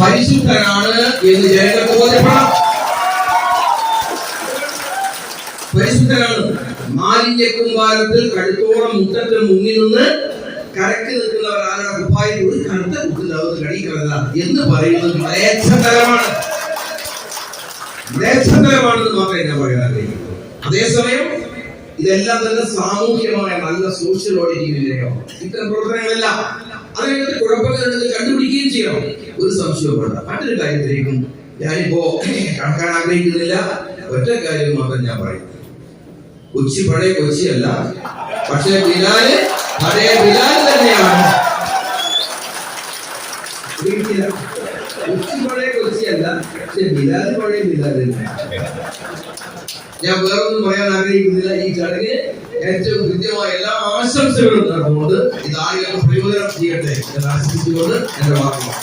പരിശുദ്ധനാണ് എന്ന് ജനങ്ങൾക്ക് ബോധ്യപ്പെടാം. പരിശുദ്ധനാണ് മാലിന്യ കുമ്പാരത്തിൽ കഴുത്തോളം മുറ്റത്തിന് മുന്നിൽ നിന്ന് കരക്ക് നിൽക്കുന്നവർ ആരുടെ കുപ്പായി ഒരു കറുത്ത കുത്തുണ്ടാവുന്ന കടിക്കളല്ല എന്ന് പറയുന്നത് മ്ലേച്ഛതരമാണ്. മ്ലേച്ഛതരമാണെന്ന് മാത്രമേ ഞാൻ പറയാൻ ആഗ്രഹിക്കുന്നു അതേസമയം ഇതെല്ലാം തന്നെ സാമൂഹ്യമായ നല്ല സോഷ്യൽ ഓഡിറ്റിംഗിലെയോ ഇത്തരം പ്രവർത്തനങ്ങളെല്ലാം. അതിനകത്ത് കുഴപ്പങ്ങളുണ്ടെന്ന് കണ്ടുപിടിക്കുകയും ചെയ്യണം. ഒരു സംശയവും വേണ്ട. മറ്റൊരു കാര്യത്തിലേക്കും ഞാനിപ്പോ കണക്കാൻ ആഗ്രഹിക്കുന്നില്ല. ഒറ്റ കാര്യം മാത്രം ഞാൻ പറയും. കൊച്ചി പഴയ കൊച്ചിയല്ല. പക്ഷേ ബിലാൽ പഴയ ബിലാൽ തന്നെയാണ്. കൊച്ചി പഴയ കൊച്ചിയല്ല പക്ഷെ ബിലാൽ പഴയ തന്നെയാണ് ഞാൻ വേറൊന്നും പറയാൻ ആഗ്രഹിക്കുന്നില്ല. ഈ ചടങ്ങ് ഏറ്റവും കൃത്യമായ എല്ലാ ആശംസകളും നടന്നുകൊണ്ട് ഇത് പ്രയോജനം ചെയ്യട്ടെ എന്ന് ആശംസിച്ചുകൊണ്ട് എന്റെ വാക്കുകൾ